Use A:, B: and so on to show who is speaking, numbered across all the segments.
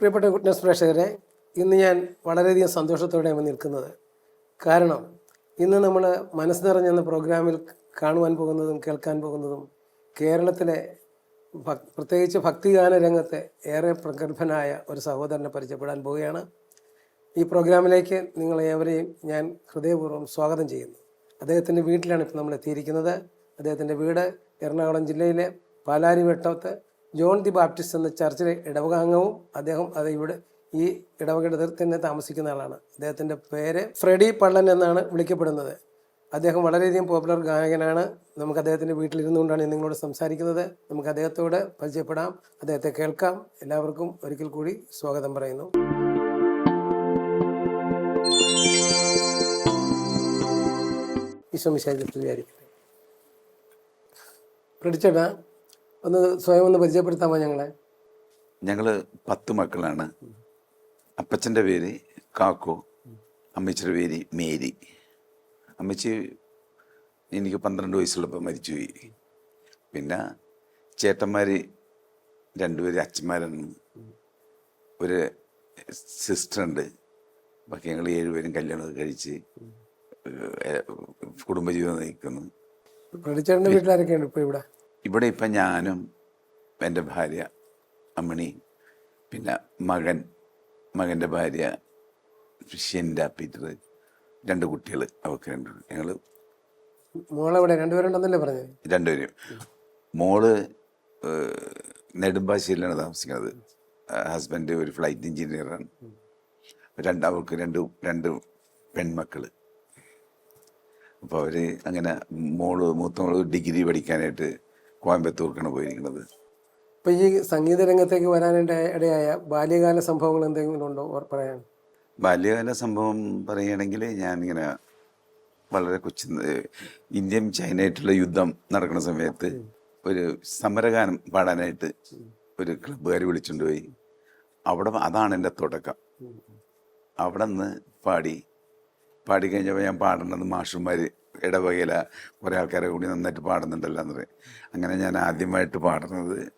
A: പ്രിയപ്പെട്ട ഗുഡ്നസ് പ്രേക്ഷകരെ ഇന്ന് ഞാൻ വളരെയധികം സന്തോഷത്തോടെയാണ് നിൽക്കുന്നത്. കാരണം ഇന്ന് നമ്മൾ മനസ്സ് നിറഞ്ഞെന്ന പ്രോഗ്രാമിൽ കാണുവാൻ പോകുന്നതും കേൾക്കാൻ പോകുന്നതും കേരളത്തിലെ പ്രത്യേകിച്ച് ഭക്തിഗാന രംഗത്തെ ഏറെ പ്രഗത്ഭനായ ഒരു സഹോദരനെ പരിചയപ്പെടാൻ പോവുകയാണ്. ഈ പ്രോഗ്രാമിലേക്ക് നിങ്ങളെ ഏവരെയും ഞാൻ ഹൃദയപൂർവം സ്വാഗതം ചെയ്യുന്നു. അദ്ദേഹത്തിന്റെ വീട്ടിലാണ് ഇപ്പോൾ നമ്മൾ എത്തിയിരിക്കുന്നത്. അദ്ദേഹത്തിന്റെ വീട് എറണാകുളം ജില്ലയിലെ പാലാരിവട്ടത്ത് ജോൺ ദി ബാപ്റ്റിസ്റ്റ് എന്ന ചർച്ചിലെ ഇടവകാംഗവും അദ്ദേഹം അത് ഇവിടെ ഈ ഇടവകയുടെ തന്നെ താമസിക്കുന്ന ആളാണ്. അദ്ദേഹത്തിന്റെ പേര് ഫ്രെഡി പള്ളൻ എന്നാണ് വിളിക്കപ്പെടുന്നത്. അദ്ദേഹം വളരെയധികം പോപ്പുലർ ഗായകനാണ്. നമുക്ക് അദ്ദേഹത്തിന്റെ വീട്ടിലിരുന്നുകൊണ്ടാണ് കൊണ്ടാണ് നിങ്ങളോട് സംസാരിക്കുന്നത്. നമുക്ക് അദ്ദേഹത്തോട് പരിചയപ്പെടാം. അദ്ദേഹത്തെ കേൾക്കാം. എല്ലാവർക്കും ഒരിക്കൽ കൂടി സ്വാഗതം പറയുന്നു. വിശ്വമിശാചരിക്കട്ടെ പിടിച്ചേട്ടാ ഒന്ന് സ്വയം ഒന്ന് പരിചയപ്പെടുത്താമോ ഞങ്ങളെ?
B: ഞങ്ങൾ പത്ത് മക്കളാണ്. അപ്പച്ചന്റെ പേര് കാക്കോ അമ്മച്ചിയുടെ പേര് മേരി. അമ്മച്ചി എനിക്ക് പന്ത്രണ്ട് വയസ്സുള്ളപ്പോൾ മരിച്ചുപോയി. പിന്നെ ചേട്ടന്മാർ രണ്ടുപേര് അച്ഛന്മാരാണ്. ഒരു സിസ്റ്ററുണ്ട്. ബാക്കി ഞങ്ങൾ ഏഴുപേരും കല്യാണമൊക്കെ കഴിച്ച് കുടുംബജീവിതം നയിക്കുന്നു.
A: ഇപ്പോൾ ഇവിടെ?
B: ഇവിടെ ഇപ്പം ഞാനും എന്റെ ഭാര്യ അമ്മണി പിന്നെ മകൻ മകന്റെ ഭാര്യ ഷെൻഡ പീറ്റർ രണ്ട് കുട്ടികൾ അവർക്ക് രണ്ട് ഞങ്ങൾ
A: മോളെവിടെ? രണ്ടുപേരുണ്ടെന്നല്ലേ പറഞ്ഞത്?
B: രണ്ടുപേരും. മോൾ നെടുമ്പാശ്ശേരിയിലാണ് താമസിക്കുന്നത്. ഹസ്ബൻഡ് ഒരു ഫ്ലൈറ്റ് എഞ്ചിനീയറാണ്. രണ്ട് അവർക്ക് രണ്ട് രണ്ട് പെൺമക്കൾ അപ്പോൾ അവർ അങ്ങനെ മോൾ മൂത്ത മോൾ ഡിഗ്രി പഠിക്കാനായിട്ട് കോയമ്പത്തൂർക്കാണ് പോയിരിക്കുന്നത്.
A: ഇപ്പം ഈ സംഗീത രംഗത്തേക്ക് വരാനിട ഇടയായ ബാല്യകാല സംഭവങ്ങൾ എന്തെങ്കിലും ഉണ്ടോ പറയാൻ?
B: ബാല്യകാല സംഭവം പറയുകയാണെങ്കിൽ ഞാനിങ്ങനെ വളരെ കൊച്ചു ഇന്ത്യയും ചൈനയായിട്ടുള്ള യുദ്ധം നടക്കുന്ന സമയത്ത് ഒരു സമരഗാനം പാടാനായിട്ട് ഒരു ക്ലബ്ബുകാർ വിളിച്ചുകൊണ്ട് പോയി. അവിടെ അതാണ് എന്റെ തുടക്കം. അവിടെ നിന്ന് പാടി പാടിക്കഴിഞ്ഞപ്പോൾ ഞാൻ പാടുന്നത് മാഷന്മാർ ഇടവകയില കുറേ ആൾക്കാരെ കൂടി നന്നായിട്ട് പാടുന്നുണ്ടല്ലോ എന്ന് പറയും അങ്ങനെ ഞാൻ ആദ്യമായിട്ട് പാടുന്നത്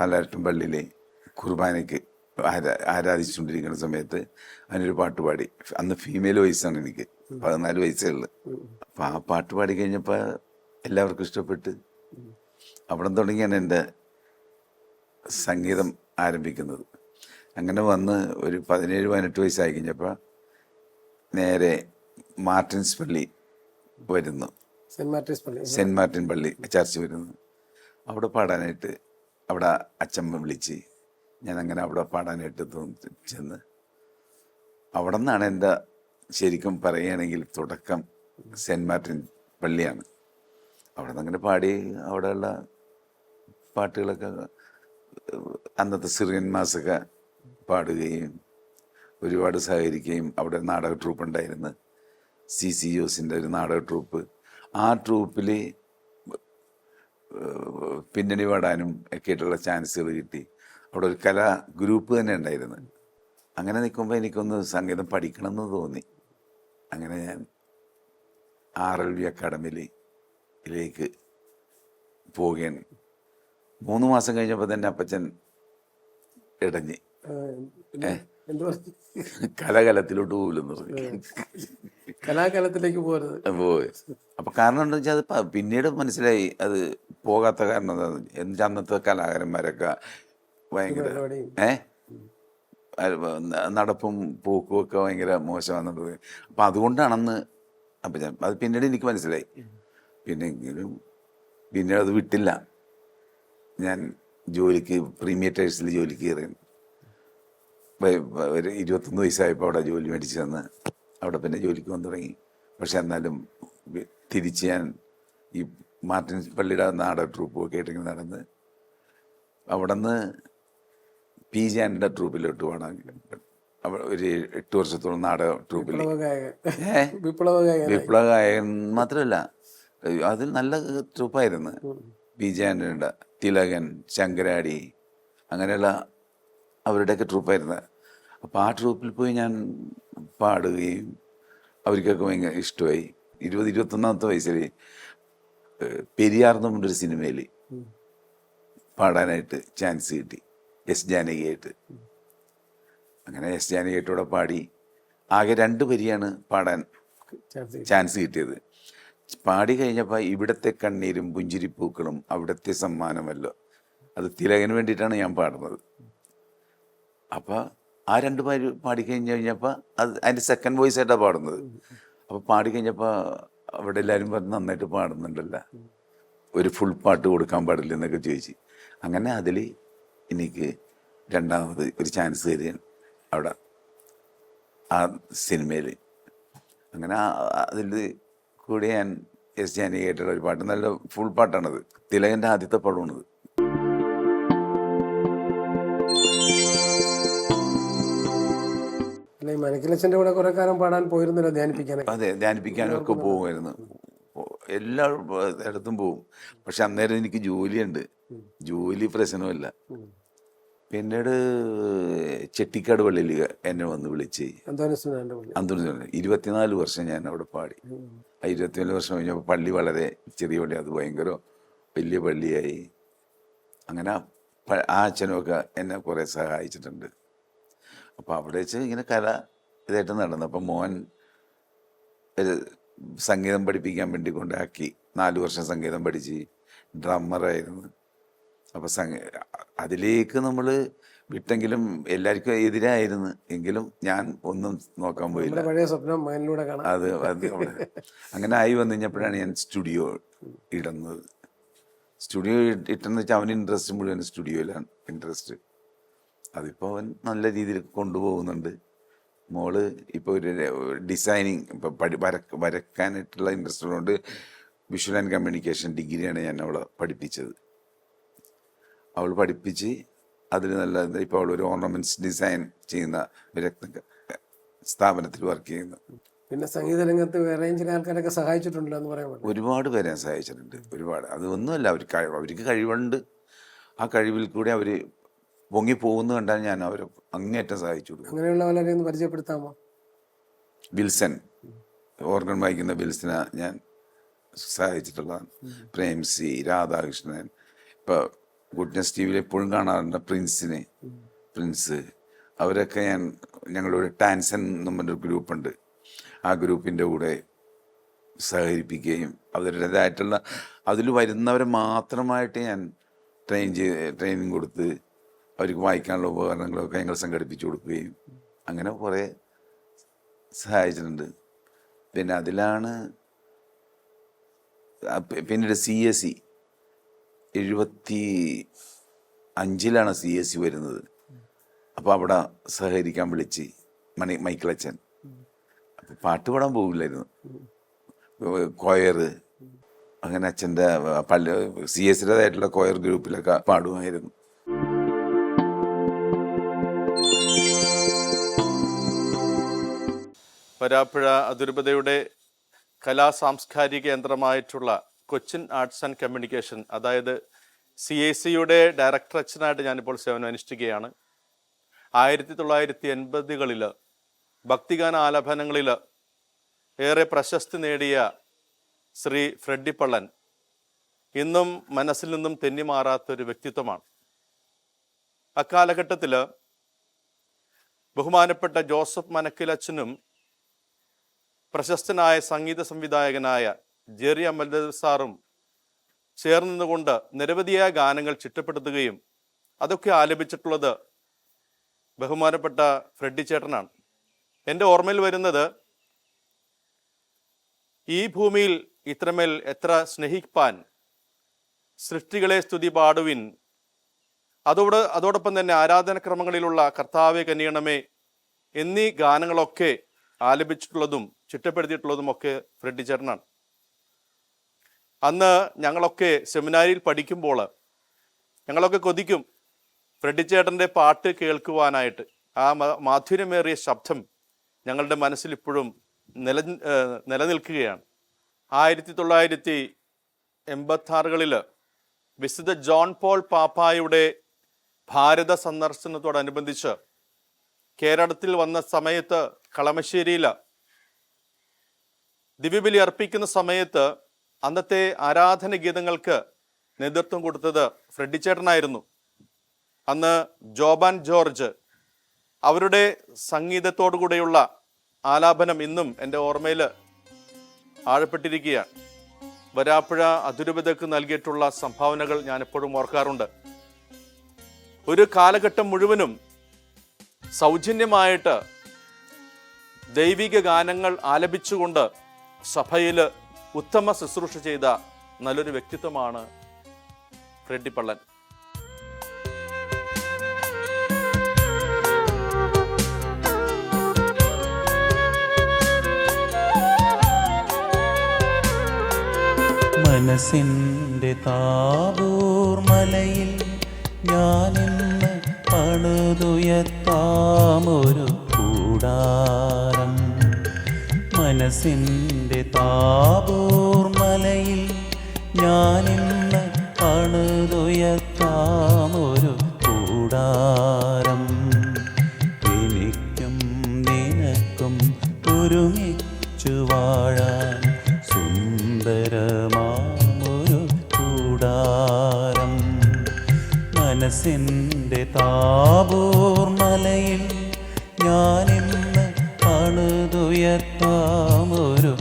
B: പലരട്ടും പള്ളിയിലെ കുർബാനയ്ക്ക് ആരാ ആരാധിച്ചുകൊണ്ടിരിക്കുന്ന സമയത്ത് അതിനൊരു പാട്ട് പാടി. അന്ന് ഫീമെയിൽ വയസ്സാണ് എനിക്ക്. പതിനാല് വയസ്സേ ഉള്ളു. അപ്പം ആ പാട്ട് പാടി കഴിഞ്ഞപ്പോൾ എല്ലാവർക്കും ഇഷ്ടപ്പെട്ട് അവിടെ തുടങ്ങിയാണ് എന്റെ സംഗീതം ആരംഭിക്കുന്നത്. അങ്ങനെ വന്ന് ഒരു പതിനേഴ് പതിനെട്ട് വയസ്സായി കഴിഞ്ഞപ്പോൾ നേരെ മാർട്ടിൻസ് പള്ളി വരുന്നു.
A: സെന്റ് പള്ളി.
B: മാർട്ടിൻ പള്ളി ചർച്ച് വരുന്നു. അവിടെ പാടാനായിട്ട് അവിടെ അച്ഛമ്മ വിളിച്ച് ഞാൻ അങ്ങനെ അവിടെ പാടാനായിട്ട് തോന്നി ചെന്ന്. അവിടെ നിന്നാണ് എന്റെ ശരിക്കും പറയുകയാണെങ്കിൽ തുടക്കം സെന്റ് മാർട്ടിൻ പള്ളിയാണ്. അവിടെ നിന്ന് അങ്ങനെ പാടി അവിടെയുള്ള പാട്ടുകളൊക്കെ അന്നത്തെ സിറിയൻ മാസൊക്കെ പാടുകയും ഒരുപാട് സഹകരിക്കുകയും അവിടെ നാടക ട്രൂപ്പ് ഉണ്ടായിരുന്നു സി സി ജോസിന്റെ ഒരു നാടക ട്രൂപ്പ്. ആ ട്രൂപ്പിൽ പിന്നണി പാടാനും ഒക്കെ ആയിട്ടുള്ള ചാൻസുകൾ കിട്ടി. അവിടെ ഒരു കലാ ഗ്രൂപ്പ് തന്നെ ഉണ്ടായിരുന്നു. അങ്ങനെ നിൽക്കുമ്പോൾ എനിക്കൊന്ന് സംഗീതം പഠിക്കണം എന്ന് തോന്നി. അങ്ങനെ ഞാൻ ആർ എൽ വി അക്കാഡമിയിലേക്ക് പോവുകയാണ്. മൂന്ന് മാസം കഴിഞ്ഞപ്പോൾ തന്നെ അപ്പച്ചൻ ഇടഞ്ഞ്. കലകലത്തിലോട്ട് പോകില്ലെന്ന് പറഞ്ഞു.
A: കലാകാലത്തിലേക്ക് പോകരുത്
B: പോയി. അപ്പൊ കാരണം എന്താ വെച്ചാൽ അത് പിന്നീട് മനസ്സിലായി അത് പോകാത്ത കാരണം എന്താ അന്നത്തെ കലാകാരന്മാരൊക്കെ ഭയങ്കര. ഏ? നടപ്പും പോക്കും ഒക്കെ ഭയങ്കര മോശമാണെന്നുള്ളത്. അപ്പൊ അതുകൊണ്ടാണെന്ന് അപ്പൊ ഞാൻ അത് പിന്നീട് എനിക്ക് മനസ്സിലായി. പിന്നെങ്കിലും പിന്നീട് അത് വിട്ടില്ല. ഞാൻ ജോലിക്ക് പ്രീമിയർ ടൈഴ്സിൽ ജോലിക്ക് കയറി. ഒരു ഇരുപത്തൊന്ന് വയസ്സായപ്പോൾ അവിടെ ജോലി മേടിച്ച് തന്ന്. അവിടെ പിന്നെ ജോലിക്ക് വന്നു തുടങ്ങി. പക്ഷെ എന്നാലും തിരിച്ച് ഞാൻ ഈ മാർട്ടിൻ പള്ളിയുടെ നാടൻ ട്രൂപ്പ് ഒക്കെ ആയിട്ട് ഇങ്ങനെ നടന്ന് അവിടെ നിന്ന് പി ജെ ആൻഡ് ട്രൂപ്പിലോട്ട് പോകണം. ഒരു എട്ട് വർഷത്തോളം നാടക ട്രൂപ്പിൽ
A: വിപ്ലവ ഗായകൻ
B: മാത്രമല്ല അതിൽ നല്ല ട്രൂപ്പായിരുന്നു. പി ജെ ആന്റണിയുടെ തിലകൻ ശങ്കരാടി അങ്ങനെയുള്ള അവരുടെയൊക്കെ ട്രൂപ്പായിരുന്നു. അപ്പോൾ ആ ട്രൂപ്പിൽ പോയി ഞാൻ പാടുകയും അവർക്കൊക്കെ ഭയങ്കര ഇഷ്ടമായി. ഇരുപത് ഇരുപത്തൊന്നാമത്തെ വയസ്സിൽ പെരിയാർ എന്ന് പറഞ്ഞൊരു സിനിമയിൽ പാടാനായിട്ട് ചാൻസ് കിട്ടി. എസ് ജാനകിയായിട്ട്. അങ്ങനെ എസ് ജാനകിയായിട്ടൂടെ പാടി ആകെ രണ്ട് വരിയാണ് പാടാൻ.
A: ചാൻസ്
B: കിട്ടിയത്. പാടി കഴിഞ്ഞപ്പോൾ ഇവിടത്തെ കണ്ണീരും പുഞ്ചിരിപ്പൂക്കളും അവിടുത്തെ സമ്മാനമല്ലോ. അത് തിലകന് വേണ്ടിയിട്ടാണ് ഞാൻ പാടുന്നത്. അപ്പോൾ ആ രണ്ട് പാടി പാടിക്കഴിഞ്ഞ് കഴിഞ്ഞപ്പോൾ അത് അതിന്റെ സെക്കൻഡ് വോയിസ് ആയിട്ടാണ് പാടുന്നത്. അപ്പോൾ പാടിക്കഴിഞ്ഞപ്പോൾ അവിടെ എല്ലാവരും പറഞ്ഞ് നന്നായിട്ട് പാടുന്നുണ്ടല്ലോ. ഒരു ഫുൾ പാട്ട് കൊടുക്കാൻ പാടില്ല എന്നൊക്കെ ചോദിച്ചു. അങ്ങനെ അതിൽ എനിക്ക് രണ്ടാമത് ഒരു ചാൻസ് തരികയാണ് അവിടെ ആ സിനിമയിൽ അങ്ങനെ അതിൽ കൂടി ഞാൻ എസ് ജാനകിയായിട്ടുള്ള ഒരു പാട്ട്. നല്ല ഫുൾ പാട്ടാണത്. തിലകന്റെ ആദ്യത്തെ പടമാണത്.
A: ഈ മനക്കിലച്ചന്റെ കൂടെ കുറെ കാലം പാടാൻ പോയിരുന്നല്ലോ ധ്യാനിപ്പിക്കാൻ
B: അതെ ധ്യാനിപ്പിക്കാനൊക്കെ പോകുമായിരുന്നു എല്ലാ ഇടത്തും പോകും പക്ഷെ അന്നേരം എനിക്ക് ജോലിയുണ്ട്. ജോലി പ്രശ്നമല്ല പിന്നീട് ചെട്ടിക്കാട് പള്ളിയിൽ എന്നെ വന്ന് വിളിച്ച് അന്തോണി ഇരുപത്തിനാല് വർഷം ഞാൻ അവിടെ പാടി ആ ഇരുപത്തിനാല് വർഷം കഴിഞ്ഞപ്പോൾ പള്ളി വളരെ ചെറിയ പള്ളി. അത് ഭയങ്കര വലിയ പള്ളിയായി. അങ്ങനെ ആ അച്ഛനൊക്കെ എന്നെ കുറേ സഹായിച്ചിട്ടുണ്ട്. അപ്പോൾ അവിടെ വെച്ച് ഇങ്ങനെ കല ഇതായിട്ട് നടന്നു. അപ്പം മോൻ ഒരു സംഗീതം പഠിപ്പിക്കാൻ വേണ്ടി കൊണ്ടാക്കി. നാലു വർഷം സംഗീതം പഠിച്ച്. ഡ്രമ്മറായിരുന്നു അപ്പോൾ സംഗ അതിലേക്ക് നമ്മൾ വിട്ടെങ്കിലും എല്ലാവർക്കും എതിരായിരുന്നു. എങ്കിലും ഞാൻ ഒന്നും നോക്കാൻ പോയില്ല.
A: പഴയ സ്വപ്നം മകനിലൂടെ കാണാം.
B: അത് അത് അങ്ങനെ ആയി വന്നു കഴിഞ്ഞപ്പോഴാണ് ഞാൻ സ്റ്റുഡിയോ ഇടുന്നത്. സ്റ്റുഡിയോ ഇട്ടെന്ന് വെച്ചാൽ അവന് ഇൻട്രസ്റ്റ് മുഴുവൻ സ്റ്റുഡിയോയിലാണ്. ഇൻട്രസ്റ്റ് അതിപ്പോൾ അവൻ നല്ല രീതിയിൽ കൊണ്ടുപോകുന്നുണ്ട്. മോൾ ഇപ്പോൾ ഒരു ഡിസൈനിങ് ഇപ്പോൾ പഠി വര വരക്കാനായിട്ടുള്ള ഇൻട്രസ്റ്റ് ഉള്ളതുകൊണ്ട് വിഷ്വൽ ആൻഡ് കമ്മ്യൂണിക്കേഷൻ ഡിഗ്രിയാണ് ഞാൻ അവളെ പഠിപ്പിച്ചത്. അവൾ പഠിപ്പിച്ച് അതിൽ നല്ല ഇപ്പോൾ അവൾ ഒരു ഓർണമെന്റ്സ് ഡിസൈൻ ചെയ്യുന്ന വിരക്ത സ്ഥാപനത്തിൽ വർക്ക് ചെയ്യുന്നു.
A: പിന്നെ സംഗീത രംഗത്ത് വേറെയും ചില ആൾക്കാരൊക്കെ സഹായിച്ചിട്ടുണ്ട് എന്ന് പറയാൻ
B: ഒരുപാട് പേരെ സഹായിച്ചിട്ടുണ്ട്. ഒരുപാട്. അതൊന്നുമല്ല അവർ കഴിവ് അവർക്ക് കഴിവുണ്ട്. ആ കഴിവിൽ കൂടി അവർ പൊങ്ങി പോകുന്നത് കണ്ടാൽ ഞാൻ അവരെ അങ്ങേറ്റം സഹായിച്ചു കൊടുക്കും.
A: ഒന്ന് പരിചയപ്പെടുത്താമോ?
B: വിൽസൺ ഓർഗൻ വായിക്കുന്ന വിൽസനെ ഞാൻ സഹായിച്ചിട്ടുള്ളതാണ്. പ്രേംസി രാധാകൃഷ്ണൻ. ഇപ്പോൾ ഗുഡ്നസ് ടി വിയിൽ എപ്പോഴും കാണാറുണ്ട് പ്രിൻസിനെ. പ്രിൻസ് അവരൊക്കെ ഞാൻ ഞങ്ങളുടെ ടാൻസൻ എന്ന് പറഞ്ഞൊരു ഗ്രൂപ്പുണ്ട്. ആ ഗ്രൂപ്പിന്റെ കൂടെ സഹകരിപ്പിക്കുകയും അവരുടേതായിട്ടുള്ള അതിൽ വരുന്നവരെ മാത്രമായിട്ട് ഞാൻ ട്രെയിൻ ചെയ്ത് ട്രെയിനിങ് കൊടുത്ത് അവർക്ക് വായിക്കാനുള്ള ഉപകരണങ്ങളൊക്കെ ഞങ്ങൾ സംഘടിപ്പിച്ചു കൊടുക്കുകയും അങ്ങനെ കുറേ സഹായിച്ചിട്ടുണ്ട്. പിന്നെ അതിലാണ് പിന്നീട് സി എസ് സി എഴുപത്തി അഞ്ചിലാണ് സി എസ് സി വരുന്നത്. അപ്പോൾ അവിടെ സഹകരിക്കാൻ വിളിച്ച് മണി മൈക്കിളച്ചൻ. അപ്പോൾ പാട്ട് പാടാൻ പോകില്ലായിരുന്നു കൊയർ അങ്ങനെ അച്ഛന്റെ പള്ളി സി എസ് സിയുടേതായിട്ടുള്ള കൊയർ ഗ്രൂപ്പിലൊക്കെ പാടുമായിരുന്നു.
C: വരാപ്പുഴ അതിരൂപതയുടെ കലാ സാംസ്കാരിക കേന്ദ്രമായിട്ടുള്ള കൊച്ചിൻ ആർട്സ് ആൻഡ് കമ്മ്യൂണിക്കേഷൻ അതായത് സി എ സിയുടെ ഡയറക്ടർ അച്ഛനായിട്ട് ഞാനിപ്പോൾ സേവനം അനുഷ്ഠിക്കുകയാണ് ആയിരത്തി തൊള്ളായിരത്തി എൺപതുകളിൽ ഭക്തിഗാന ആലപനങ്ങളിൽ ഏറെ പ്രശസ്തി നേടിയ ശ്രീ ഫ്രെഡി പള്ളൻ ഇന്നും മനസ്സിൽ നിന്നും തെന്നിമാറാത്തൊരു വ്യക്തിത്വമാണ്. അക്കാലഘട്ടത്തിൽ ബഹുമാനപ്പെട്ട ജോസഫ് മനക്കിലച്ചനും പ്രശസ്തനായ സംഗീത സംവിധായകനായ ജെറി അമൽദേവ് സാറും ചേർന്നുകൊണ്ട് നിരവധിയായ ഗാനങ്ങൾ ചിട്ടപ്പെടുത്തുകയും അതൊക്കെ ആലപിച്ചിട്ടുള്ളത് ബഹുമാനപ്പെട്ട ഫ്രെഡി ചേട്ടനാണ്. എന്റെ ഓർമ്മയിൽ വരുന്നത് ഈ ഭൂമിയിൽ ഇത്രമേൽ എത്ര സ്നേഹിപ്പാൻ സൃഷ്ടികളെ സ്തുതി പാടുവിൻ അതോട് അതോടൊപ്പം തന്നെ ആരാധനക്രമങ്ങളിലുള്ള കർത്താവെ കനിയണമേ എന്നീ ഗാനങ്ങളൊക്കെ ആലപിച്ചിട്ടുള്ളതും ചിട്ടപ്പെടുത്തിയിട്ടുള്ളതും ഒക്കെ ഫ്രെഡി ചേട്ടനാണ്. അന്ന് ഞങ്ങളൊക്കെ സെമിനാരിയിൽ പഠിക്കുമ്പോൾ ഞങ്ങളൊക്കെ കൊതിക്കും ഫ്രെഡി ചേട്ടന്റെ പാട്ട് കേൾക്കുവാനായിട്ട്. ആ മാധുര്യമേറിയ ശബ്ദം ഞങ്ങളുടെ മനസ്സിൽ ഇപ്പോഴും നില നിലനിൽക്കുകയാണ്. ആയിരത്തി തൊള്ളായിരത്തി എൺപത്താറുകളിൽ വിശുദ്ധ ജോൺ പോൾ പാപ്പായുടെ ഭാരത സന്ദർശനത്തോടനുബന്ധിച്ച് കേരളത്തിൽ വന്ന സമയത്ത് കളമശ്ശേരിയിൽ ദിവ്യബലി അർപ്പിക്കുന്ന സമയത്ത് അന്നത്തെ ആരാധന ഗീതങ്ങൾക്ക് നേതൃത്വം കൊടുത്തത് ഫ്രെഡി ചേട്ടനായിരുന്നു. അന്ന് ജോബാൻ ജോർജ് അവരുടെ സംഗീതത്തോടു കൂടെയുള്ള ആലാപനം ഇന്നും എന്റെ ഓർമ്മയിൽ ആഴപ്പെട്ടിരിക്കുകയാണ്. വരാപ്പുഴ അതിരൂപതയ്ക്ക് നൽകിയിട്ടുള്ള സംഭാവനകൾ ഞാൻ എപ്പോഴും ഓർക്കാറുണ്ട്. ഒരു കാലഘട്ടം മുഴുവനും സൗജന്യമായിട്ട് ദൈവിക ഗാനങ്ങൾ ആലപിച്ചുകൊണ്ട് സഭയിൽ ഉത്തമ ശുശ്രൂഷ ചെയ്ത നല്ലൊരു വ്യക്തിത്വമാണ് റെഡ്ഡിപ്പള്ളൻ പള്ളൻ.
D: മനസ്സിന്റെ താവൂർ മലയിൽ ഞാനിന്ന് പണിതുയർത്താമൊരു കൂടാരം. മനസ്സിന്റെ താപൂർമലയിൽ ഞാനിന്ന് പണിതുയർത്താമൊരു കൂടാരം. എനിക്കും നിനക്കും ഒരുമിച്ചു വാഴാൻ സുന്ദരമാമൊരു കൂടാരം. മനസ്സിന്റെ താപൂർ മലയിൽ ഞാനിന്ന് പണിതുയർത്താമൊരു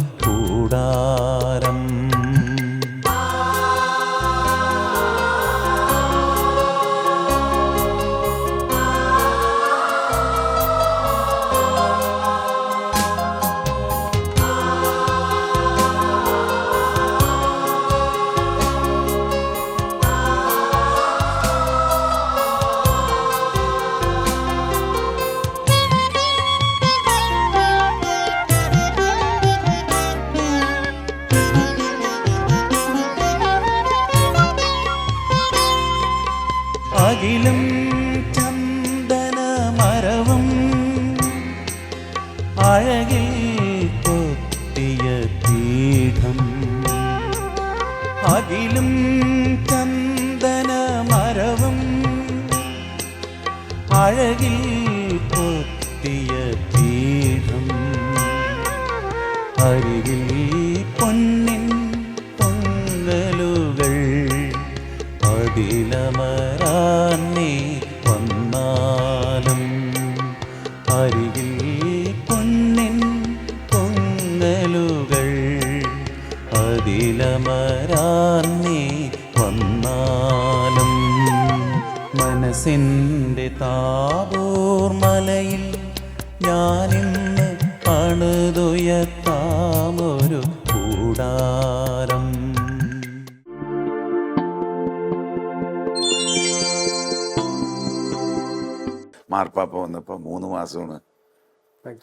D: അരികിൽ പൊന്നിൻ പൊങ്കലുകൾ അതിലമരാൻ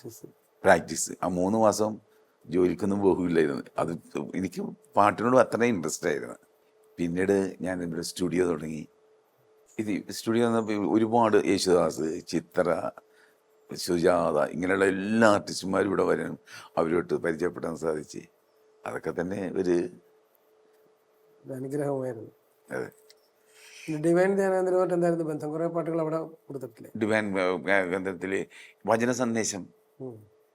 A: പ്രാക്ടീസ്
B: പ്രാക്ടീസ് ആ മൂന്ന് മാസം ജോലിക്കൊന്നും പോകില്ലായിരുന്നു. അത് എനിക്ക് പാട്ടിനോട് അത്രയും ഇൻട്രസ്റ്റ് ആയിരുന്നു. പിന്നീട് ഞാൻ ഇവിടെ സ്റ്റുഡിയോ തുടങ്ങി. ഇത് സ്റ്റുഡിയോ ഒരുപാട് യേശുദാസ് ചിത്ര സുജാത ഇങ്ങനെയുള്ള എല്ലാ ആർട്ടിസ്റ്റുമാരും ഇവിടെ വരാനും അവരോട്ട് പരിചയപ്പെടാൻ സാധിച്ചു. അതൊക്കെ തന്നെ ഒരു
A: അനുഗ്രഹമായിരുന്നു.
B: അതെ.
A: ഡിവൈൻ ധ്യാനേന്ദ്രമായിട്ട് എന്തായിരുന്നു ബന്ധം? കുറേ പാട്ടുകൾ അവിടെ കൊടുത്തിട്ടില്ലേ?
B: ഡിവൈൻ ഗ്രന്ഥത്തിലെ വചന സന്ദേശം.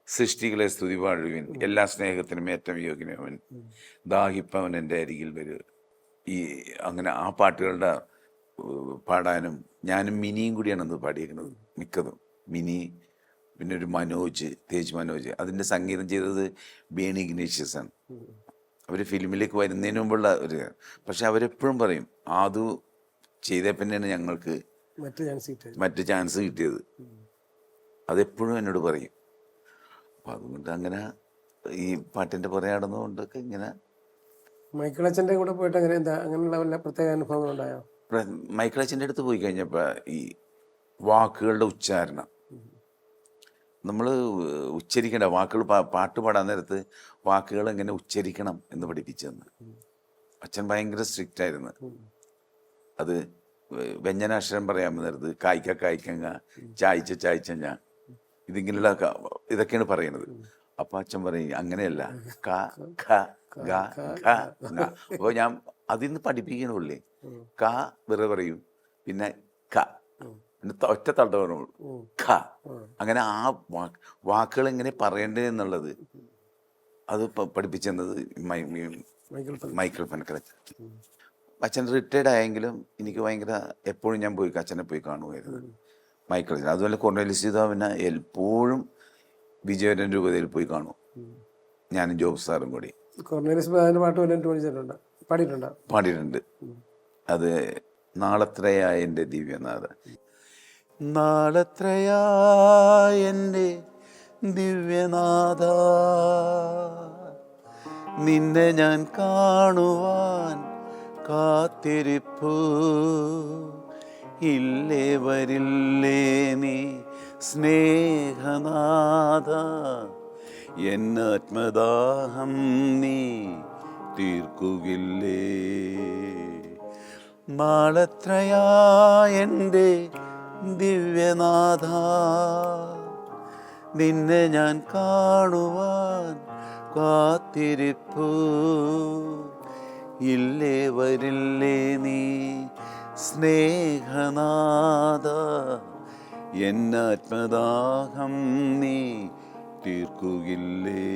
B: സൃഷ്ടികളെ സ്തുതി പാഴുവിൻ എല്ലാ സ്നേഹത്തിനും ഏറ്റവും യോഗ്യനവൻ ദാഹിപ്പവൻ എന്റെ അരികിൽ വരിക ഈ അങ്ങനെ ആ പാട്ടുകളുടെ പാടാനും ഞാനും മിനിയും കൂടിയാണ് അത് പാടിയിരിക്കുന്നത് മിക്കതും. മിനി പിന്നെ ഒരു മനോജ് തേജ് മനോജ്. അതിന്റെ സംഗീതം ചെയ്തത് ബേണി ഇഗ്നേഷ്യസ് ആണ്. അവർ ഫിലിമിലേക്ക് വരുന്നതിന് മുമ്പുള്ള ഒരു പക്ഷെ അവരെപ്പോഴും പറയും ആദു ചെയ്തേ പിന്നെയാണ് ഞങ്ങൾക്ക്
A: മറ്റ്
B: ചാൻസ് കിട്ടിയത്. അതെപ്പോഴും എന്നോട് പറയും. അപ്പം അതുകൊണ്ട് അങ്ങനെ ഈ പാട്ടിന്റെ പുറകെ നടന്നുകൊണ്ടൊക്കെ ഇങ്ങനെ
A: മൈക്കിൾ അച്ഛന്റെ കൂടെ പോയിട്ട് അങ്ങനെ എന്താ അങ്ങനെയുള്ള വല്ല പ്രത്യേക അനുഭവങ്ങൾ ഉണ്ടായോ
B: അച്ഛന്റെ അടുത്ത് പോയി കഴിഞ്ഞപ്പോൾ ഈ വാക്കുകളുടെ ഉച്ചാരണം. നമ്മൾ ഉച്ചരിക്കേണ്ട വാക്കുകൾ പാട്ട് പാടാൻ നേരത്ത് വാക്കുകൾ എങ്ങനെ ഉച്ചരിക്കണം എന്ന് പഠിപ്പിച്ചെന്ന്. അച്ഛൻ ഭയങ്കര സ്ട്രിക്റ്റ് ആയിരുന്നു. അത് വ്യഞ്ജനാക്ഷരം പറയാൻ നേരത്ത് കായ്ക്ക കായ്ക്കങ്ങ ചായ്ച്ച ചായ്ച്ചഞ്ഞ ഇതിങ്ങനെയുള്ള ഇതൊക്കെയാണ് പറയുന്നത്. അപ്പൊ അച്ഛൻ പറയും അങ്ങനെയല്ല. ക ഖ ഗ ങ അപ്പോൾ ഞാൻ അതിൽ നിന്ന് പഠിപ്പിക്കണുള്ളേ ക വെറുതെ പറയും. പിന്നെ ക പിന്നെ ഒറ്റ തട്ട പറയുള്ളൂ. ഖ. അങ്ങനെ ആ വാക്ക് വാക്കുകൾ എങ്ങനെ പറയേണ്ടത് എന്നുള്ളത് അത് പഠിപ്പിച്ചെന്നത്
A: മൈക്കിൾ പ-
B: മൈക്കിൾ പനക്കലച്ചൻ അച്ഛൻ റിട്ടയർഡ് ആയെങ്കിലും എനിക്ക് ഭയങ്കര എപ്പോഴും ഞാൻ പോയി അച്ഛനെ പോയി കാണുമായിരുന്നു. മൈക്കിൾ അതുപോലെ കൊർണേലിസിത പിന്നെ എപ്പോഴും വിജയന്റെ രൂപതയിൽ പോയി കാണും. ഞാനും ജോബ് സാറും കൂടി.
A: പാട്ട് ചെയ്തിട്ടുണ്ട്? പാടിയിട്ടുണ്ട്?
B: അത് നാളത്രയായ എന്റെ ദിവ്യനാഥ നാളത്രയായ എന്റെ ദിവ്യനാഥ നിന്നെ ഞാൻ കാണുവാൻ കാത്തിരിപ്പു. ഇല്ലേ വരില്ലേ നീ? സ്നേഹനാഥ എന്നാത്മദാഹം നീ തീർക്കുകില്ലേ? നാളത്രയാ എന്റെ ദിവ്യനാഥ നിന്നെ ഞാൻ കാണുവാൻ കാത്തിരിപ്പു. ഇല്ലേ വരില്ലേ നീ? സ്നേഹനാഥ എന്നാത്മദാഹം നീ തീർക്കുകില്ലേ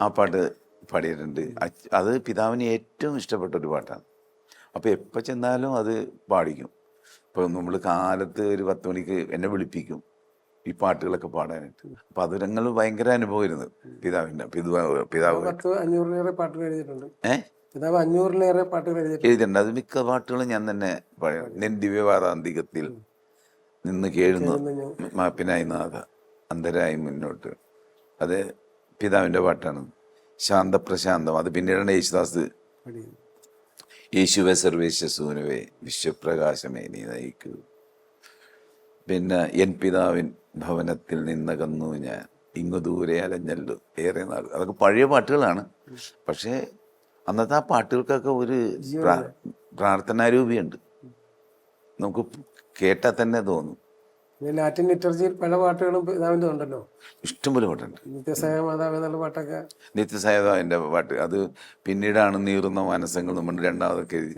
B: ആ പാട്ട് പാടിയിട്ടുണ്ട്. അത് പിതാവിന് ഏറ്റവും ഇഷ്ടപ്പെട്ട ഒരു പാട്ടാണ്. അപ്പോൾ എപ്പോൾ ചെന്നാലും അത് പാടിക്കും. ഇപ്പോൾ നമ്മൾ കാലത്ത് ഒരു പത്ത് മണിക്ക് എന്നെ വിളിപ്പിക്കും ഈ പാട്ടുകളൊക്കെ പാടാനായിട്ട്. അപ്പം അത് ഞങ്ങൾ ഭയങ്കര അനുഭവമായിരുന്നു പിതാവിന്റെ പിതാവ് പിതാവ്
A: പത്ത് അഞ്ഞൂറിലേറെ പാട്ടുകൾ എഴുതിയിട്ടുണ്ട്.
B: ഏ?
A: പിതാവ് അഞ്ഞൂറിലേറെ പാട്ടുകൾ എഴുതിയിട്ടുണ്ട്.
B: അത് മിക്ക പാട്ടുകളും ഞാൻ തന്നെ നിൻ ദിവ്യവാരാന്തികത്തിൽ നിന്ന് കേഴുന്നു. മാപ്പിനായി നാഥ അന്തരായി മുന്നോട്ട്. അത് പിതാവിന്റെ പാട്ടാണ്. ശാന്തപ്രശാന്തം. അത് പിന്നീടാണ് യേശുദാസ്. യേശുവെ സർവേശ്വ സൂനുവെ വിശ്വപ്രകാശമേ നീ നയിക്കൂ. പിന്നെ എൻ പിതാവിൻ ഭവനത്തിൽ നിന്നകന്നു ഞാൻ. ഇങ്ങു ദൂരെ അലഞ്ഞല്ലോ. ഏറെ നാൾ. അതൊക്കെ പഴയ പാട്ടുകളാണ്. പക്ഷേ അന്നത്തെ ആ പാട്ടുകൾക്കൊക്കെ ഒരു പ്രാർത്ഥനാ പ്രാർത്ഥനാരൂപിയുണ്ട് നമുക്ക് കേട്ടാൽ തന്നെ തോന്നും.
A: ലാറ്റിൻ ലിറ്റർജിയിൽ പല പാട്ടുകളും പിതാവിന്റെ ഉണ്ടല്ലോ.
B: ഇഷ്ടംപോലെ പാട്ടുണ്ട്.
A: നിത്യസായ മാതാവ് എന്നുള്ള പാട്ടൊക്കെ.
B: നിത്യസായതാവിന്റെ പാട്ട്. അത് പിന്നീടാണ് നീറുന്ന മനസ്സങ്ങൾ നമ്മൾ രണ്ടാമതൊക്കെ എഴുതി.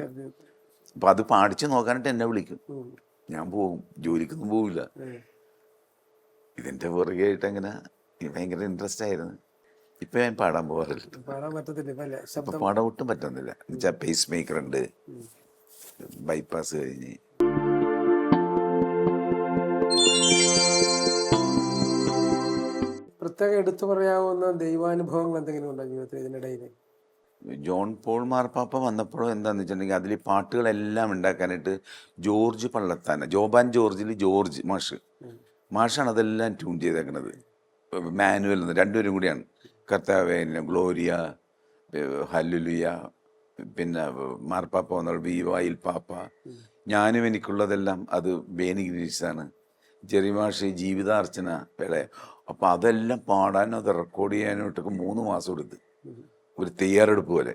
B: അപ്പം അത് പാടിച്ച് നോക്കാനായിട്ട് എന്നെ വിളിക്കും. ഞാൻ പോകും ജോലിക്കൊന്നും പോവില്ല. ഇതിന്റെ പുറകെ ആയിട്ട് അങ്ങനെ ഭയങ്കര ഇൻട്രസ്റ്റ് ആയിരുന്നു. ഇപ്പം ഞാൻ പാടാൻ പോകാറില്ല
A: പാടാൻ പറ്റത്തില്ല. ഇപ്പം ശബ്ദം
B: പാടാൻ ഒട്ടും പറ്റുന്നില്ല എന്നുവെച്ചാൽ പേസ് മേക്കർ ഉണ്ട്. ബൈപ്പാസ് കഴിഞ്ഞ്.
A: പ്രത്യേകം എടുത്തു പറയാവുന്ന ദൈവാനുഭവങ്ങൾ എന്തെങ്കിലും ഉണ്ടോ ജീവിതത്തിൽ ഇതിനിടയിൽ
B: ജോൺ പോൾ മാർപ്പാപ്പ വന്നപ്പോഴും എന്താണെന്ന് വെച്ചിട്ടുണ്ടെങ്കിൽ അതിൽ പാട്ടുകളെല്ലാം ഉണ്ടാക്കാനായിട്ട് ജോർജ് പള്ളത്താന ജോബാൻ ജോർജിൽ ജോർജ് മാഷ്. മാഷാണ് അതെല്ലാം ട്യൂൺ ചെയ്തേക്കുന്നത് മാനുവൽ എന്ന് രണ്ടുപേരും കൂടിയാണ്. കർത്താവേ ഗ്ലോരിയ ഹല്ലുലിയ പിന്നെ മാർപ്പാപ്പ വന്ന വിവായിൽ പാപ്പ. ഞാനും എനിക്കുള്ളതെല്ലാം അത് ബേനി ഗ്രീസാണ്. ജെറിമാഷ് ജീവിതാർച്ചന വേള. അപ്പം അതെല്ലാം പാടാനും അത് റെക്കോർഡ് ചെയ്യാനായിട്ടൊക്കെ മൂന്ന് മാസം എടുത്ത്. ഒരു തയ്യാറെടുപ്പ് പോലെ.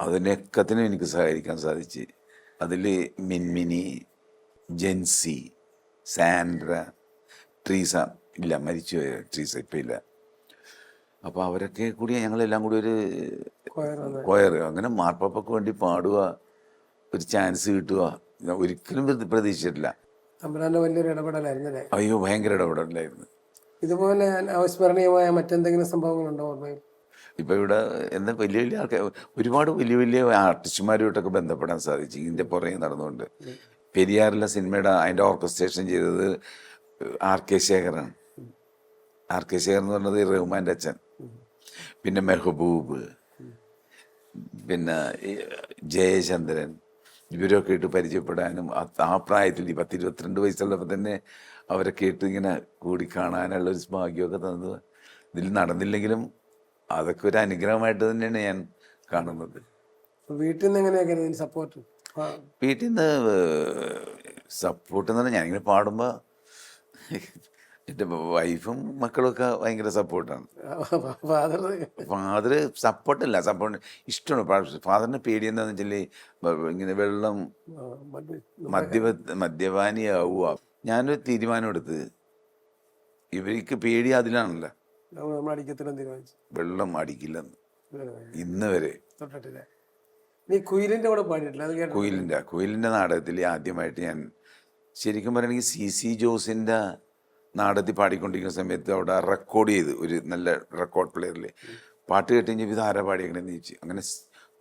B: അതിനൊക്കത്തിനും എനിക്ക് സഹകരിക്കാൻ സാധിച്ച്. അതിൽ മിൻമിനി ജെൻസി സാൻഡ്ര ട്രീസ ഇല്ല മരിച്ചു ട്രീസ ഇപ്പം ഇല്ല. അപ്പോൾ അവരൊക്കെ കൂടി ഞങ്ങളെല്ലാം കൂടി ഒരു
A: കൊയർ
B: അങ്ങനെ മാർപ്പാപ്പയ്ക്ക് വേണ്ടി പാടുക ഒരു ചാൻസ് കിട്ടുക ഒരിക്കലും പ്രതി- പ്രതീക്ഷിച്ചിട്ടില്ല.
A: വലിയൊരു ഇടപെടലായിരുന്നു അല്ലേ?
B: അയ്യോ ഭയങ്കര ഇടപെടലായിരുന്നു.
A: ഇതുപോലെ അവിസ്മരണീയമായ മറ്റെന്തെങ്കിലും സംഭവങ്ങളുണ്ടോ ഓർമ്മയിൽ?
B: ഇപ്പം ഇവിടെ എന്താ വലിയ വലിയ ആൾക്കാർ ഒരുപാട് വലിയ വലിയ ആർട്ടിസ്റ്റുമാരുമായിട്ടൊക്കെ ബന്ധപ്പെടാൻ സാധിച്ചു. ഇതിന്റെ പുറകെ നടന്നുകൊണ്ട്. പെരിയാറിലെ സിനിമയുടെ അതിന്റെ ഓർക്കസ്ട്രേഷൻ ചെയ്തത് ആർ കെ ശേഖറാണ് ആർ കെ ശേഖർ എന്ന് പറഞ്ഞത് റഹ്മാന്റെ അച്ഛൻ. പിന്നെ മെഹബൂബ് പിന്നെ ജയചന്ദ്രൻ ഇവരൊക്കെ ഇട്ട് പരിചയപ്പെടാനും ആ- പ്രായത്തിൽ ഈ പത്ത് ഇരുപത്തിരണ്ട് വയസ്സുള്ളപ്പോൾ തന്നെ അവരെ കേട്ട് ഇങ്ങനെ കൂടി കാണാനുള്ള ഒരു ഭാഗ്യമൊക്കെ തന്നത്. ഇതിൽ നടന്നില്ലെങ്കിലും അതൊക്കെ ഒരു അനുഗ്രഹമായിട്ട് തന്നെയാണ് ഞാൻ കാണുന്നത്.
A: വീട്ടിൽ നിന്ന് എങ്ങനെയൊക്കെ സപ്പോർട്ട്
B: വീട്ടിൽ നിന്ന് സപ്പോർട്ട് എന്ന് പറഞ്ഞാൽ ഞാനിങ്ങനെ പാടുമ്പോൾ എന്റെ വൈഫും മക്കളൊക്കെ ഭയങ്കര സപ്പോർട്ടാണ്.
A: ഫാദർ
B: ഫാദർ സപ്പോർട്ടല്ല സപ്പോർട്ട് ഇഷ്ടമാണ്. ഫാദറിന് പേടി എന്താണെന്ന് വെച്ചാൽ ഇങ്ങനെ വെള്ളം മദ്യപ മദ്യപാനിയാവുക. ഞാനൊരു തീരുമാനം എടുത്ത് ഇവർക്ക് പേടി അതിലാണല്ലോ. വെള്ളം അടിക്കില്ലെന്ന്. ഇന്ന് വരെ.
A: നീ കുയിലിന്റെ കൂടെ പാടിയിട്ടില്ല
B: കുയിലിന്റെ കുയിലിന്റെ നാടകത്തിൽ ആദ്യമായിട്ട് ഞാൻ ശരിക്കും പറയുകയാണെങ്കിൽ സി സി ജോസിന്റെ നാടകത്തിൽ പാടിക്കൊണ്ടിരിക്കുന്ന സമയത്ത് അവിടെ റെക്കോർഡ് ചെയ്ത് ഒരു നല്ല റെക്കോർഡ് പ്ലെയറിൽ പാട്ട് കേട്ട് കഴിഞ്ഞപ്പോൾ ഇത് ആരാ പാടിയെങ്ങനെ ചോദിച്ചു അങ്ങനെ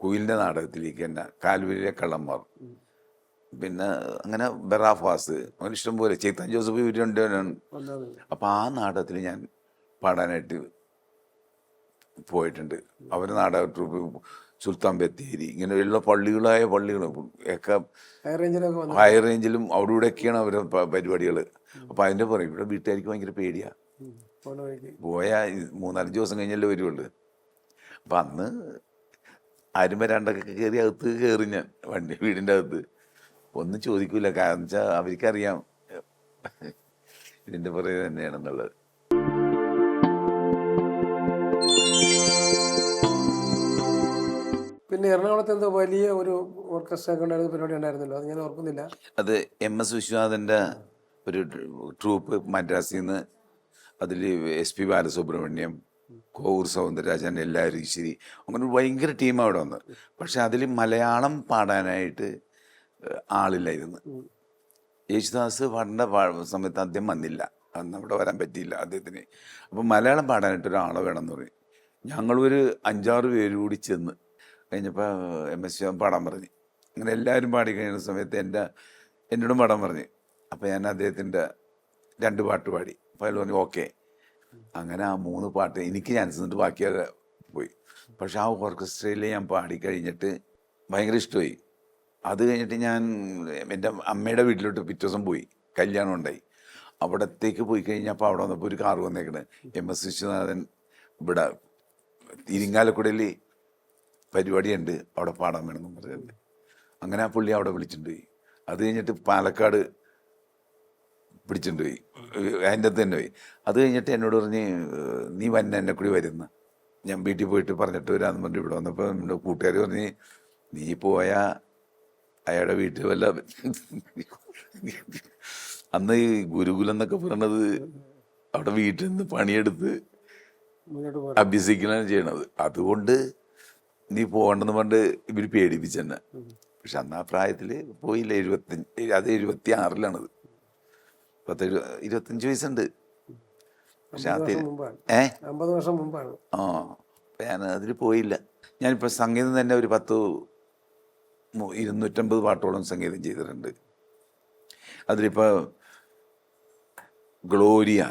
B: കുയിലിന്റെ നാടകത്തിലേക്ക് തന്നെ കാൽവരിയിലെ കള്ളന്മാർ. പിന്നെ അങ്ങനെ ബെറാഫാസ് അങ്ങനെ ഇഷ്ടംപോലെ ചേത്തൻ ജോസഫ് ഇവർ രണ്ടുപേരാണ്. അപ്പോൾ ആ നാടകത്തിൽ ഞാൻ പാടാനായിട്ട് പോയിട്ടുണ്ട്. അവർ നാടക ട്രൂപ്പ് സുൽത്താൻ ബത്തേരി ഇങ്ങനെയുള്ള പള്ളികളായ പള്ളികൾ ഒക്കെ
A: ഹൈ
B: റേഞ്ചിലും അവിടെ ഇവിടെയൊക്കെയാണ് അവരുടെ പരിപാടികൾ അപ്പോൾ അതിന്റെ പറയും ഇവിടെ വീട്ടുകാർക്ക് ഭയങ്കര പേടിയാണ്
A: പോയ പോണ വഴിക്ക്.
B: പോയാൽ മൂന്നാൽ ദിവസം കഴിഞ്ഞല്ലേ വരുള്ളൂ അപ്പം അന്ന് ആരും വരാണ്ടൊക്കെ കയറി അകത്ത് കയറി ഞാൻ വണ്ടി വീടിന്റെ അകത്ത്. ഒന്നും ചോദിക്കൂല. കാരണം വെച്ചാൽ അവർക്കറിയാം. ഇതിന്റെ പുറകെ തന്നെയാണെന്നുള്ളത്.
A: പിന്നെ എറണാകുളത്ത് എന്തോ വലിയ ഒരു ഓർക്കസ്ട്ര ഒക്കെ ഉണ്ടായിരുന്ന പരിപാടി ഉണ്ടായിരുന്നല്ലോ. അത് ഞാൻ ഓർക്കുന്നില്ല.
B: അത് എം എസ് വിശ്വനാഥന്റെ ഒരു ട്രൂപ്പ് മദ്രാസിൽ നിന്ന് അതിൽ എസ് പി ബാലസുബ്രഹ്മണ്യം കോവൂർ സൗന്ദരരാജൻ എല്ലാവരും ഈശ്വരി അങ്ങനെ ഒരു ഭയങ്കര ടീം അവിടെ വന്ന്. പക്ഷെ അതിൽ മലയാളം പാടാനായിട്ട് ആളില്ലായിരുന്നു. യേശുദാസ് പാടേണ്ട പാ- സമയത്ത് അദ്ദേഹം വന്നില്ല. അന്ന് അവിടെ വരാൻ പറ്റിയില്ല അദ്ദേഹത്തിന്. അപ്പം മലയാളം പാടാനായിട്ട് ഒരാളെ വേണമെന്ന് പറയും ഞങ്ങളൊരു അഞ്ചാറ് പേര് കൂടി ചെന്ന് കഴിഞ്ഞപ്പോൾ എം എസ് പാടാൻ പറഞ്ഞു. അങ്ങനെ എല്ലാവരും പാടി കഴിയുന്ന സമയത്ത് എന്റെ എന്നോടും പാടാൻ പറഞ്ഞു. അപ്പോൾ ഞാൻ അദ്ദേഹത്തിന്റെ രണ്ട് പാട്ട് പാടി. അപ്പോൾ അയാൾ പറഞ്ഞു ഓക്കെ. അങ്ങനെ ആ മൂന്ന് പാട്ട് എനിക്ക് ചാൻസ് എന്നിട്ട് ബാക്കിയൊക്കെ പോയി. പക്ഷെ ആ ഓർക്കസ്ട്രയിൽ ഞാൻ പാടി കഴിഞ്ഞിട്ട് ഭയങ്കര ഇഷ്ടമായി. അത് കഴിഞ്ഞിട്ട് ഞാൻ എന്റെ അമ്മയുടെ വീട്ടിലോട്ട് പിറ്റേ ദിവസം പോയി കല്യാണം ഉണ്ടായി. അവിടത്തേക്ക് പോയി കഴിഞ്ഞപ്പോൾ അവിടെ വന്നപ്പോൾ ഒരു കാറ് വന്നേക്കണ്. എം എസ് വിശ്വനാഥൻ ഇവിടെ ഇരിങ്ങാലക്കുടയിൽ പരിപാടിയുണ്ട് അവിടെ പാടാൻ വേണമെന്ന് പറഞ്ഞിട്ടുണ്ട് അങ്ങനെ ആ പുള്ളി അവിടെ വിളിച്ചിട്ടുണ്ട്. അത് കഴിഞ്ഞിട്ട് പാലക്കാട് പിടിച്ചിട്ട് പോയി. അതിന്റെ അകത്ത് തന്നെ പോയി. അത് കഴിഞ്ഞിട്ട് എന്നോട് പറഞ്ഞ് നീ വന്ന എന്നെ കൂടി വരുന്ന. ഞാൻ വീട്ടിൽ പോയിട്ട് പറഞ്ഞിട്ട് വരാമെന്ന് പറഞ്ഞിട്ട് ഇവിടെ വന്നപ്പോൾ നമ്മുടെ കൂട്ടുകാർ പറഞ്ഞ് നീ പോയാ അയാളുടെ വീട്ടിൽ വല്ല അന്ന് ഈ ഗുരുകുലം എന്നൊക്കെ പറയണത് അവിടെ വീട്ടിൽ നിന്ന് പണിയെടുത്ത് അഭ്യസിക്കലാണ് ചെയ്യണത്. അതുകൊണ്ട് നീ പോകണ്ടെന്ന് പറഞ്ഞിട്ട് ഇവർ പേടിപ്പിച്ചെന്നെ. പക്ഷെ അന്ന് ആ പ്രായത്തിൽ പോയില്ല. എഴുപത്തി അത് എഴുപത്തി ആറിലാണത് പത്ത് ഇരുപത്തഞ്ച് വയസ്സുണ്ട്. പക്ഷെ അത് ഏ?
A: അമ്പത് വർഷം മുമ്പാണ്.
B: ആ ഞാൻ അതിൽ പോയില്ല. ഞാനിപ്പോൾ സംഗീതം തന്നെ ഒരു പത്ത് ഇരുന്നൂറ്റമ്പത് പാട്ടോളം സംഗീതം ചെയ്തിട്ടുണ്ട്. അതിലിപ്പോൾ ഗ്ലോരിയ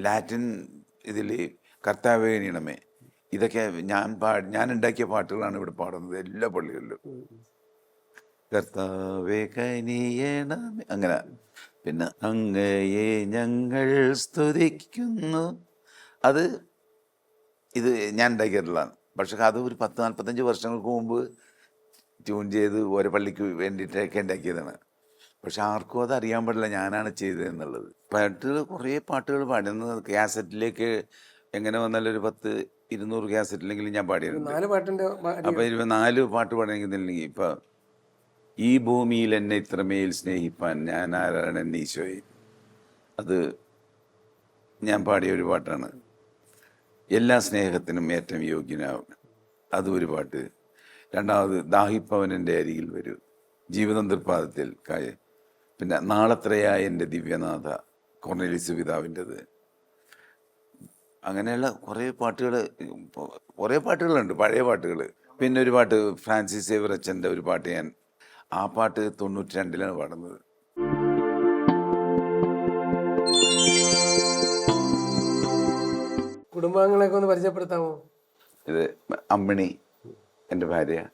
B: ലാറ്റിൻ ഇതിൽ കർത്താവേണിയണമേ ഇതൊക്കെ ഞാൻ പാടി ഞാൻ ഉണ്ടാക്കിയ പാട്ടുകളാണ് ഇവിടെ പാടുന്നത് എല്ലാ പള്ളികളിലും. കർത്താവേ കനിയണമേ അങ്ങനെ. പിന്നെ അങ്ങയെ ഞങ്ങൾ സ്തുതിക്കുന്നു. അത് ഇത് ഞാൻ ഉണ്ടാക്കിയിട്ടുള്ളതാണ്. പക്ഷെ അത് ഒരു പത്ത് നാൽപ്പത്തഞ്ച് വർഷങ്ങൾക്ക് മുമ്പ് ട്യൂൺ ചെയ്ത് ഓരോ പള്ളിക്ക് വേണ്ടിയിട്ടൊക്കെ ഉണ്ടാക്കിയതാണ്. പക്ഷെ ആർക്കും അത് അറിയാൻ പാടില്ല ഞാനാണ് ചെയ്തതെന്നുള്ളത്. പാട്ടുകൾ കുറേ പാട്ടുകൾ പാടുന്നത് കാസറ്റിലേക്ക് എങ്ങനെ വന്നാലും ഒരു പത്ത് ഇരുന്നൂറ് കാസറ്റിലെങ്കിലും ഞാൻ പാടിയിരുന്നു
A: നാല് പാട്ടിന്റെ അപ്പോൾ അടി-
B: ഇരുപത് നാല് പാട്ട് പാടണമെങ്കിൽ ഇപ്പൊ ഈ ഭൂമിയിൽ എന്നെ ഇത്രമേൽ സ്നേഹിപ്പാൻ ഞാൻ ആരാണ് എന്നെ ഈശോയെ. അത് ഞാൻ പാടിയ ഒരു പാട്ടാണ്. എല്ലാ സ്നേഹത്തിനും ഏറ്റവും യോഗ്യനാവും. അത് ഒരു പാട്ട്. രണ്ടാമത് ദാഹിപ്പവൻ എന്റെ അരികിൽ വരൂ. ജീവിതം തൃപ്പാദത്തിൽ കായ. പിന്നെ നാളത്രയായ എന്റെ ദിവ്യനാഥ കൊർണലിസ് പിതാവിന്റെത്. അങ്ങനെയുള്ള കുറേ പാട്ടുകൾ കുറേ പാട്ടുകളുണ്ട് പഴയ പാട്ടുകൾ പിന്നെ ഒരു പാട്ട് ഫ്രാൻസിസ് സേവർ അച്ഛന്റെ ഒരു പാട്ട് ഞാൻ ആ പാട്ട് തൊണ്ണൂറ്റി രണ്ടിലാണ് പാടുന്നത്.
A: കുടുംബാംഗങ്ങളെയൊക്കെ ഒന്ന് പരിചയപ്പെടുത്താമോ?
B: ഇത് അമ്മിണി എന്റെ ഭാര്യ.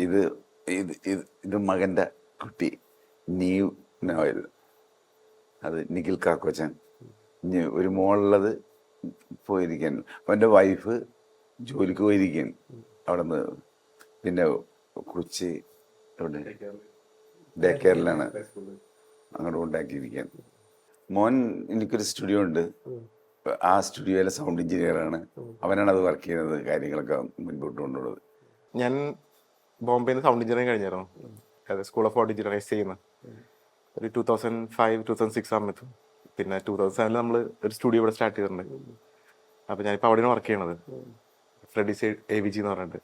B: ഇത് ഇത് ഇത് ഇത് മകന്റെ കുട്ടി നീവ് നോയൽ. അത് നിഖിൽ കാക്കോച്ചൻ. ഒരു മോളുള്ളത് പോയിരിക്കാൻ. അപ്പം എന്റെ വൈഫ് ജോലിക്ക് പോയിരിക്കാൻ. അവിടെ നിന്ന് പിന്നെ കൊച്ചി എവിടെ ഡേ കെയറിലാണ് അങ്ങോട്ട് കൊണ്ടാക്കിയിരിക്കാൻ. മോൻ എനിക്കൊരു സ്റ്റുഡിയോ ഉണ്ട്. ആ സ്റ്റുഡിയോയിലെ സൗണ്ട് എഞ്ചിനീയറാണ് അവനാണ് അത് വർക്ക് ചെയ്യുന്നത് കാര്യങ്ങളൊക്കെ മുൻപോട്ട് കൊണ്ടുള്ളത്
E: ഞാൻ ബോംബെയിൽ നിന്ന് സൗണ്ട് എഞ്ചിനീയറിംഗ് കഴിഞ്ഞായിരുന്നു? അതായത് സ്കൂൾ ഓഫ് ഓഡ് എഞ്ചിനീയറിംഗ് ചെയ്യുന്ന ഒരു two thousand five two thousand six ആകുമ്പോൾ പിന്നെ ടൂ തൗസൻഡ് സെവനിൽ നമ്മൾ ഒരു സ്റ്റുഡിയോ ഇവിടെ സ്റ്റാർട്ട് ചെയ്തിട്ടുണ്ട്. അപ്പോൾ ഞാനിപ്പോൾ അവിടെയാണ് വർക്ക് ചെയ്യണത്. ഫ്രെഡീസ് എ വി ജി എന്ന് പറഞ്ഞിട്ട്.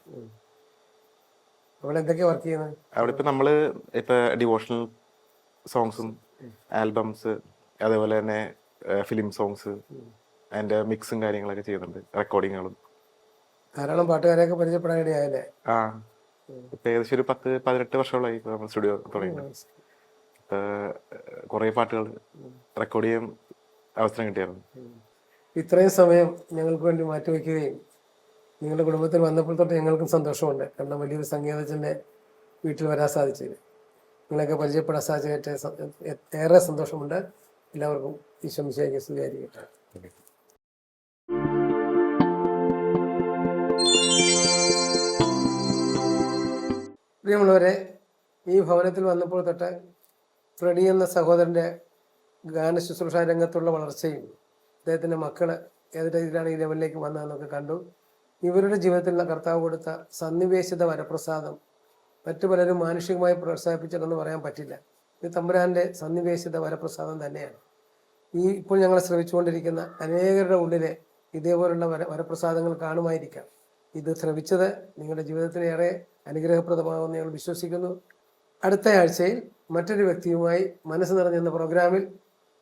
A: അവിടെ എന്തൊക്കെയാ വർക്ക് ചെയ്യുന്നത്
E: അവിടെ ഇപ്പൊ നമ്മൾ ഇപ്പൊ ഡിവോഷണൽ സോങ്സും ആൽബംസ് അതേപോലെ തന്നെ ഫിലിം സോങ്സ് അതിന്റെ മിക്സും കാര്യങ്ങളൊക്കെ ചെയ്യുന്നുണ്ട് റെക്കോർഡിങ്ങുകളും
A: ധാരാളം പാട്ടുകാരെയൊക്കെ പരിചയപ്പെടാൻ ഇടയായല്ലേ
E: ആ. ഇപ്പൊ ഏകദേശം ഒരു പത്ത് പതിനെട്ട് വർഷങ്ങളായി നമ്മൾ സ്റ്റുഡിയോ തുടങ്ങി കുറെ പാട്ടുകൾ റെക്കോർഡ് ചെയ്യാൻ അവസരം കിട്ടിയായിരുന്നു.
A: ഇത്രയും സമയം ഞങ്ങൾക്ക് വേണ്ടി മാറ്റിവെക്കുകയും നിങ്ങളുടെ കുടുംബത്തിൽ വന്നപ്പോൾ തൊട്ട് ഞങ്ങൾക്കും സന്തോഷമുണ്ട്. കാരണം വലിയൊരു സംഗീതജ്ഞന്റെ വീട്ടിൽ വരാൻ സാധിച്ചത് നിങ്ങളെയൊക്കെ പരിചയപ്പെടാൻ സാധിച്ചത് ഏറെ സന്തോഷമുണ്ട്. എല്ലാവർക്കും ഈ ഈശ്വമിശയ്ക്ക് സ്വീകരിക്കട്ടെ പ്രിയമുള്ളവരെ ഈ ഭവനത്തിൽ വന്നപ്പോൾ തൊട്ട് ഫ്രെഡി എന്ന സഹോദരന്റെ ഗാന ശുശ്രൂഷ രംഗത്തുള്ള വളർച്ചയും അദ്ദേഹത്തിന്റെ മക്കൾ ഏത് രീതിയിലാണ് ഈ ലെവലിലേക്ക് വന്നതെന്നൊക്കെ കണ്ടു. ഇവരുടെ ജീവിതത്തിൽ കർത്താവ് കൊടുത്ത സന്നിവേശിത വരപ്രസാദം മറ്റു പലരും മാനുഷികമായി പ്രോത്സാഹിപ്പിച്ചിട്ടെന്ന് പറയാൻ പറ്റില്ല. ഇത് തമ്പുരാന്റെ സന്നിവേശിത വരപ്രസാദം തന്നെയാണ്. ഈ ഇപ്പോൾ ഞങ്ങൾ ശ്രമിച്ചുകൊണ്ടിരിക്കുന്ന അനേകരുടെ ഉള്ളിലെ ഇതേപോലുള്ള വര വരപ്രസാദങ്ങൾ കാണുമായിരിക്കാം. ഇത് ശ്രമിച്ചത് നിങ്ങളുടെ ജീവിതത്തിന് ഏറെ അനുഗ്രഹപ്രദമാകുമെന്ന് ഞങ്ങൾ വിശ്വസിക്കുന്നു. അടുത്ത ആഴ്ചയിൽ മറ്റൊരു വ്യക്തിയുമായി മനസ്സ് നിറഞ്ഞെന്ന പ്രോഗ്രാമിൽ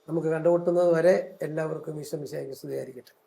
A: നമുക്ക് കണ്ടുമുട്ടുന്നത് വരെ എല്ലാവർക്കും ഈശ്വമിശായിക്ക് സ്തുതിയായിരിക്കട്ടെ